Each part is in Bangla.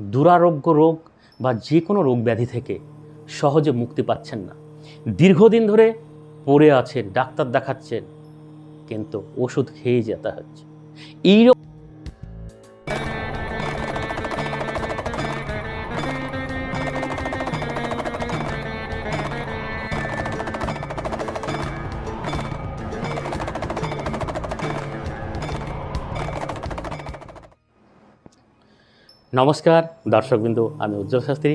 দুরারোগ্য রোগ বা যে কোনো রোগ ব্যাধি থেকে সহজে মুক্তি পাচ্ছেন না। দীর্ঘদিন ধরে পড়ে আছেন, ডাক্তার দেখাচ্ছেন, কিন্তু ওষুধ খেয়ে যেতে হচ্ছে। এই নমস্কার, দর্শকবিন্দু, আমি উজ্জ্বল শাস্ত্রী।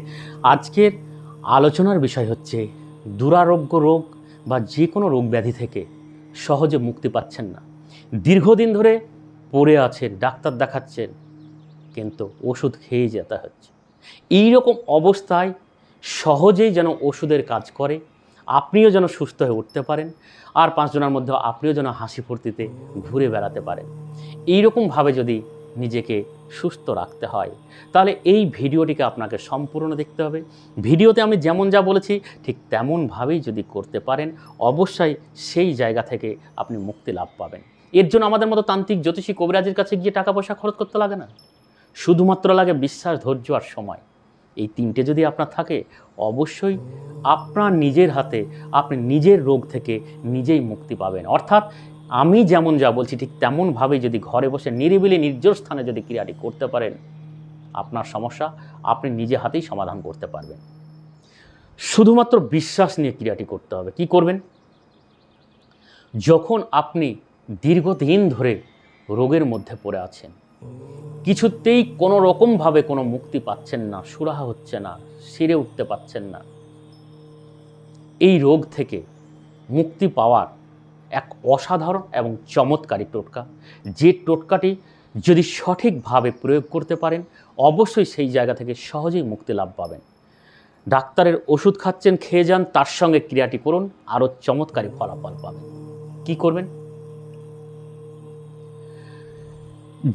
আজকের আলোচনার বিষয় হচ্ছে, দুরারোগ্য রোগ বা যে কোনো রোগ ব্যাধি থেকে সহজে মুক্তি পাচ্ছেন না। দীর্ঘদিন ধরে পড়ে আছেন, ডাক্তার দেখাচ্ছেন, কিন্তু ওষুধ খেয়ে যেতে হচ্ছে। এই রকম অবস্থায় সহজেই যেন ওষুধের কাজ করে, আপনিও যেন সুস্থ হয়ে উঠতে পারেন, আর পাঁচজনের মধ্যে আপনিও যেন হাসি ফুর্তিতে ঘুরে বেড়াতে পারেন। এইরকমভাবে যদি নিজেকে সুস্থ রাখতে হয়। তাহলে এই ভিডিওটিকে আপনাকে সম্পূর্ণ দেখতে হবে। ভিডিওতে আমি যেমন যা বলেছি, ঠিক তেমনভাবেই যদি করতে পারেন, অবশ্যই সেই জায়গা থেকে আপনি মুক্তি লাভ পাবেন। এর জন্য আমাদের মতো তান্ত্রিক জ্যোতিষী কবিরাজের কাছে গিয়ে টাকা পয়সা খরচ করতে লাগে না। শুধুমাত্র লাগে বিশ্বাস, ধৈর্য আর সময়। এই তিনটে যদি আপনার থাকে, অবশ্যই আপনার নিজের হাতে আপনি নিজের রোগ থেকে নিজেই মুক্তি পাবেন। অর্থাৎ আমি যেমন যা বলছি, ঠিক তেমনভাবেই যদি ঘরে বসে নিরিবিলি নির্জন স্থানে যদি ক্রিয়াটি করতে পারেন, আপনার সমস্যা আপনি নিজে হাতেই সমাধান করতে পারবেন। শুধুমাত্র বিশ্বাস নিয়ে ক্রিয়াটি করতে হবে। কি করবেন? যখন আপনি দীর্ঘদিন ধরে রোগের মধ্যে পড়ে আছেন, কিছুতেই কোনো রকমভাবে কোনো মুক্তি পাচ্ছেন না, সুরাহা হচ্ছে না, সেরে উঠতে পাচ্ছেন না, এই রোগ থেকে মুক্তি পাওয়ার এক অসাধারণ এবং চমৎকারী টোটকা। যে টোটকাটি যদি সঠিকভাবে প্রয়োগ করতে পারেন, অবশ্যই সেই জায়গা থেকে সহজেই মুক্তি লাভ পাবেন। ডাক্তারের ওষুধ খাচ্ছেন, খেয়ে যান, তার সঙ্গে ক্রিয়াটি করুন, আরও চমৎকারী ফলাফল পাবেন। কি করবেন?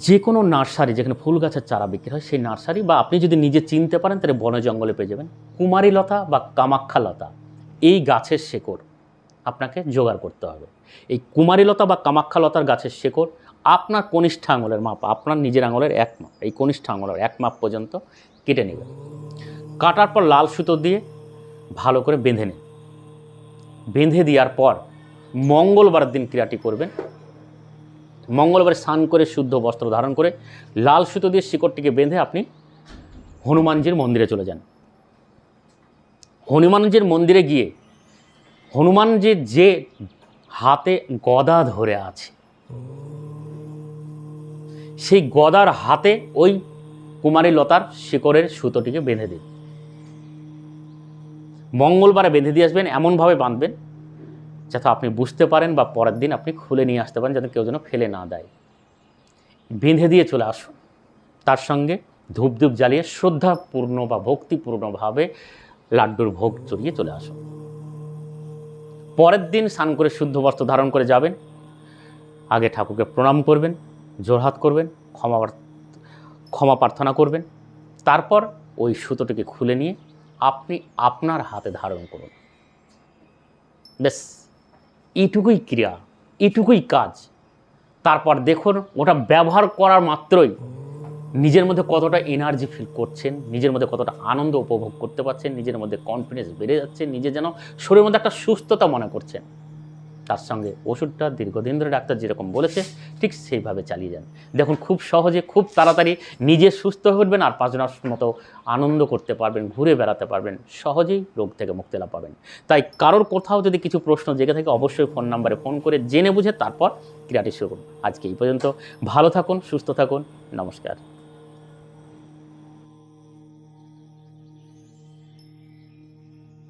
যে কোনো নার্সারি, যেখানে ফুল গাছের চারা বিক্রি হয়, সেই নার্সারি বা আপনি যদি নিজে চিনতে পারেন, তাহলে বনে জঙ্গলে পেয়ে যাবেন। কুমারী লতা বা কামাক্ষা লতা এই গাছের শেকড়। আপনাকে জোগাড় করতে হবে। এই কুমারী লতা বা কামাক্ষা লতার গাছের শেকড় আপনার কনিষ্ঠ আঙুলের মাপ, আপনার নিজের আঙুলের এক মাপ, এই কনিষ্ঠ আঙুলের এক মাপ পর্যন্ত কেটে নেবেন। কাটার পর লাল সুতো দিয়ে ভালো করে বেঁধে নিন। বেঁধে দেওয়ার পর মঙ্গলবার দিন ক্রিয়াটি করবেন। মঙ্গলবার স্নান করে শুদ্ধ বস্ত্র ধারণ করে লাল সুতো দিয়ে শিকড়টিকে বেঁধে আপনি হনুমানজির মন্দিরে চলে যান। হনুমানজির মন্দিরে গিয়ে হনুমানজির যে হাতে গদা ধরে আছে, সেই গদার হাতে ওই কুমারী লতার শিকড়ের সুতোটিকে বেঁধে দিন। মঙ্গলবারে বেঁধে দিয়ে আসবেন, এমনভাবে বাঁধবেন যাতে আপনি বুঝতে পারেন বা পরের দিন আপনি খুলে নিয়ে আসতে পারেন, যাতে কেউ যেন ফেলে না দেয়। বেঁধে দিয়ে চলে আসুন। তার সঙ্গে ধূপ ধূপ জ্বালিয়ে শ্রদ্ধাপূর্ণ বা ভক্তিপূর্ণভাবে লাড্ডুর ভোগ চড়িয়ে চলে আসুন। পরের দিন স্নান করে শুদ্ধ বস্ত্র ধারণ করে যাবেন। আগে ঠাকুরকে প্রণাম করবেন, জোরহাত করবেন, ক্ষমা ক্ষমা প্রার্থনা করবেন। তারপর ওই সুতোটিকে খুলে নিয়ে আপনি আপনার হাতে ধারণ করুন। ব্যাস, এইটুকুই ক্রিয়া এটুকুই কাজ। তারপর দেখুন, ওটা ব্যবহার করার মাত্রই নিজের মধ্যে কতটা এনার্জি ফিল করছেন, নিজের মধ্যে কতটা আনন্দ উপভোগ করতে পারছেন, নিজের মধ্যে কনফিডেন্স বেড়ে যাচ্ছে, নিজে যেন শরীরের মধ্যে একটা সুস্থতা মনে করছেন। তার সঙ্গে ওষুধটা দীর্ঘদিন ধরে ডাক্তার যেরকম বলেছে, ঠিক সেইভাবে চালিয়ে যান। দেখুন, খুব সহজে, খুব তাড়াতাড়ি নিজে সুস্থ হয়ে উঠবেন আর পাঁচজনের মতো আনন্দ করতে পারবেন, ঘুরে বেড়াতে পারবেন, সহজেই রোগ থেকে মুক্তি লাভ পাবেন। তাই কারোর কোথাও যদি কিছু প্রশ্ন জেগে থাকে, অবশ্যই ফোন নাম্বারে ফোন করে জেনে বুঝে তারপর ক্রিয়াটি শুরু করুন। আজকে এই পর্যন্ত, ভালো থাকুন, সুস্থ থাকুন, নমস্কার।